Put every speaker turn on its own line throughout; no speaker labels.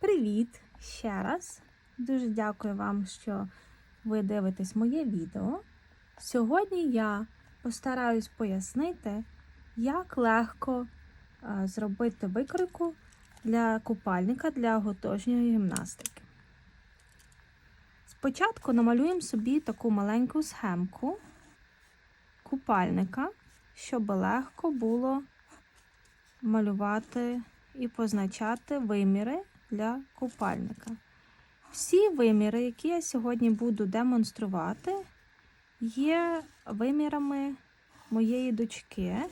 Привіт ще раз! Дуже дякую вам, що ви дивитесь моє відео. Сьогодні я постараюсь пояснити, як легко е, зробити викройку для купальника для отожньої гімнастики. Спочатку намалюємо собі таку маленьку схемку купальника, щоб легко було малювати і позначати виміри для купальника. Всі виміри, які я сьогодні буду демонструвати, є вимірами моєї дочки.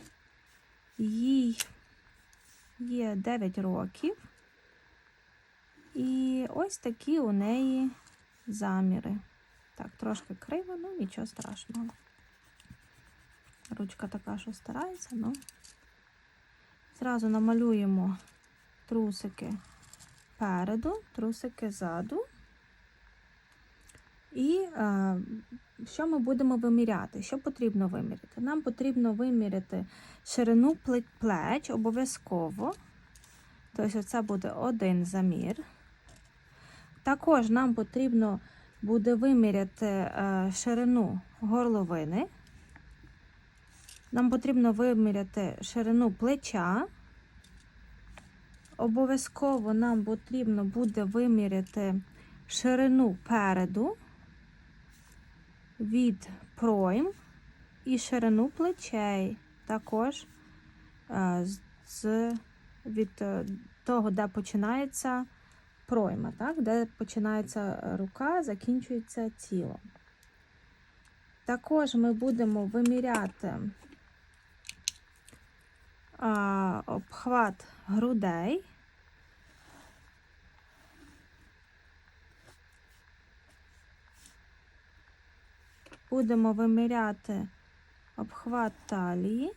Їй є 9 років. І ось такі у неї заміри. Так, трошки криво, ну нічого страшного. Ручка така, що старається, ну. Зразу намалюємо трусики переду, трусики ззаду. І е, що ми будемо виміряти? Що потрібно виміряти? Нам потрібно виміряти ширину плеч обов'язково. Тобто, це буде один замір. Також нам потрібно буде виміряти е, ширину горловини. Нам потрібно виміряти ширину плеча. Обов'язково нам потрібно буде виміряти ширину переду від пройм і ширину плечей, також е, з, від е, того, де починається пройма, так? де починається рука, закінчується тіло. Також ми будемо виміряти а, обхват грудей. Будемо виміряти обхват талії.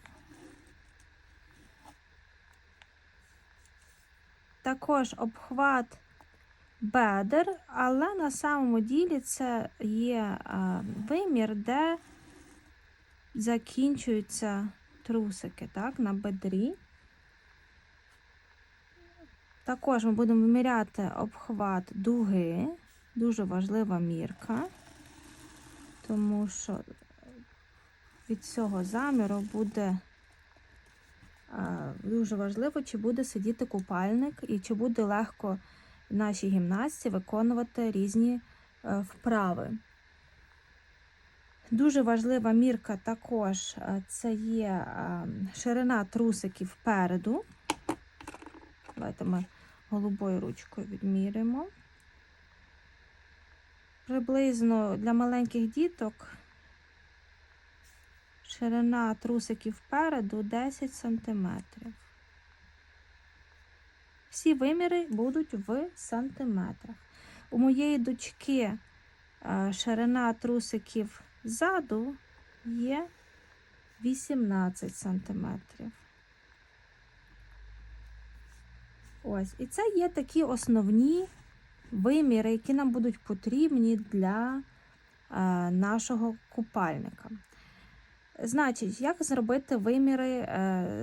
Також обхват бедер, але на самому ділі це є вимір, де закінчуються трусики так, на бедрі. Також ми будемо виміряти обхват дуги, дуже важлива мірка, тому що від цього заміру буде дуже важливо, чи буде сидіти купальник і чи буде легко нашій гімнастці виконувати різні е, вправи. Дуже важлива мірка також це є ширина трусиків впереду. Давайте ми голубою ручкою відміримо. Приблизно для маленьких діток ширина трусиків впереду 10 см. Всі виміри будуть в сантиметрах. У моєї дочки ширина трусиків ззаду є 18 сантиметрів. Ось, і це є такі основні виміри, які нам будуть потрібні для е, нашого купальника. Значить, як зробити виміри, е,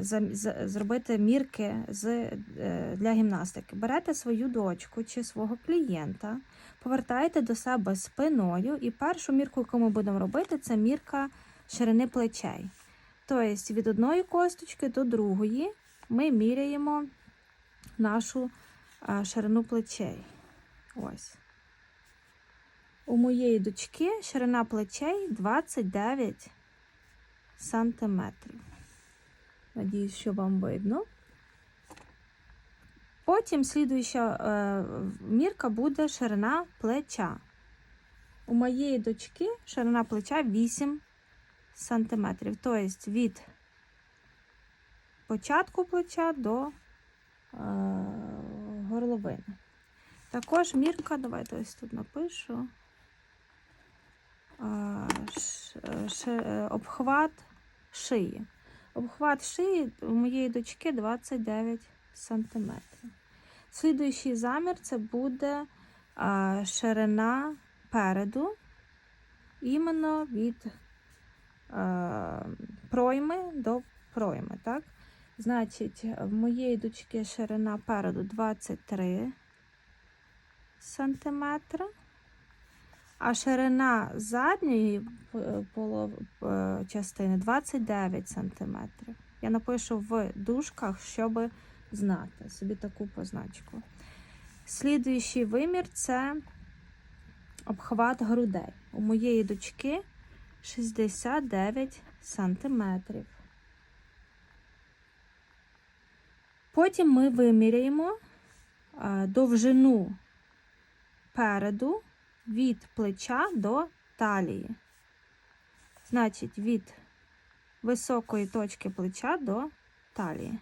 зробити мірки з, е, для гімнастики? Берете свою дочку чи свого клієнта, повертаєте до себе спиною, і першу мірку, яку ми будемо робити, це мірка ширини плечей. Тобто від одної косточки до другої ми міряємо нашу ширину плечей. Ось. У моєї дочки ширина плечей 29 сантиметрів. Надіюсь, що вам видно. Потім слідуюча е, мірка буде ширина плеча. У моєї дочки ширина плеча 8 сантиметрів. Тобто від початку плеча до Е, горловини. Також мірка, давайте ось тут напишу. Е, обхват шиї. Обхват шиї у моєї дочки 29 см. Слідуючий замір це буде ширина переду, іменно від пройми до пройми. Так? Значить, в моєї дочки ширина переду 23 см, а ширина задньої е, е, частини 29 см. Я напишу в дужках, щоб знати собі таку позначку. Слідуючий вимір це обхват грудей. У моєї дочки 69 сантиметрів. Потім ми виміряємо е, довжину переду від плеча до талії. Значить, від високої точки плеча до талії.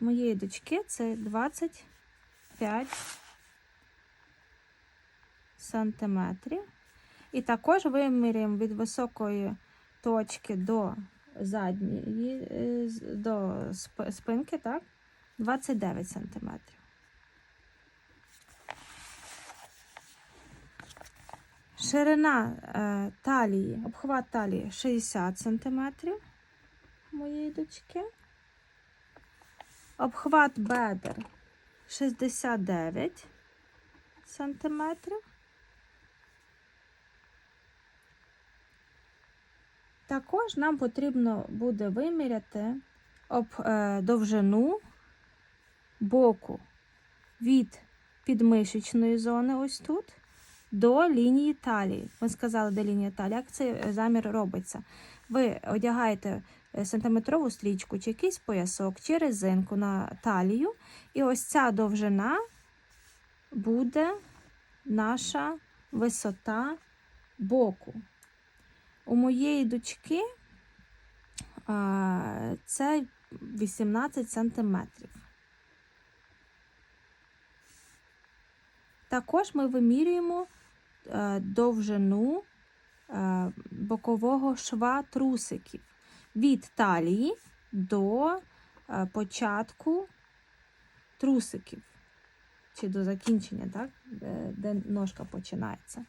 Моєї дочки це 25 сантиметрів. І також виміряємо від високої точки до задньої, е, до спинки, так? 29 сантиметрів. Ширина е, талії, обхват талії 60 сантиметрів моєї дочки. Обхват бедер 69 сантиметрів. Також нам потрібно буде виміряти об, е, довжину боку від підмишечної зони, ось тут, до лінії талії. Ми сказали, де лінія талії. Як цей замір робиться? Ви одягаєте сантиметрову стрічку, чи якийсь поясок, чи резинку на талію, і ось ця довжина буде наша висота боку. У моєї дочки це 18 сантиметрів. Також ми вимірюємо е, довжину е, бокового шва трусиків від талії до е, початку трусиків, чи до закінчення, так? де, ножка починається.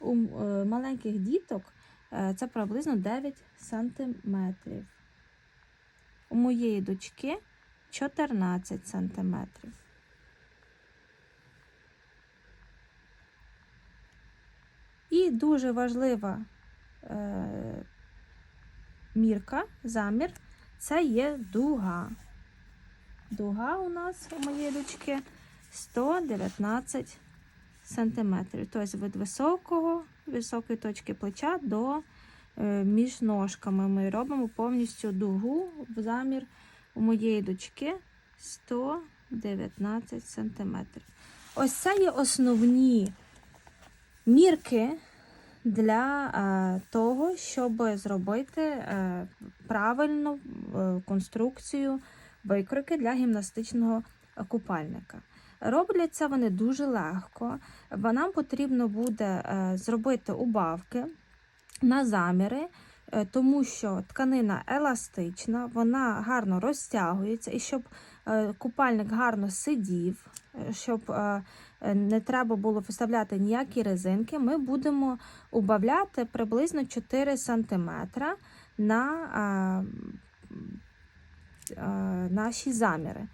У е, маленьких діток е, це приблизно 9 сантиметрів. У моєї дочки 14 сантиметрів. І дуже важлива мірка, замір, це є дуга. Дуга у нас у моєї дочки 119 сантиметрів. Тобто від високого, високої точки плеча до е, між ножками. Ми робимо повністю дугу в замір у моєї дочки 119 сантиметрів. Ось це є основні мірки для е, того, щоб зробити е, правильну е, конструкцію викрики для гімнастичного купальника. Робляться вони дуже легко, бо нам потрібно буде зробити убавки на заміри, тому що тканина еластична, вона гарно розтягується, і щоб е, купальник гарно сидів, е, щоб е, е, не треба було вставляти ніякі резинки, ми будемо убавляти приблизно 4 см на наші заміри.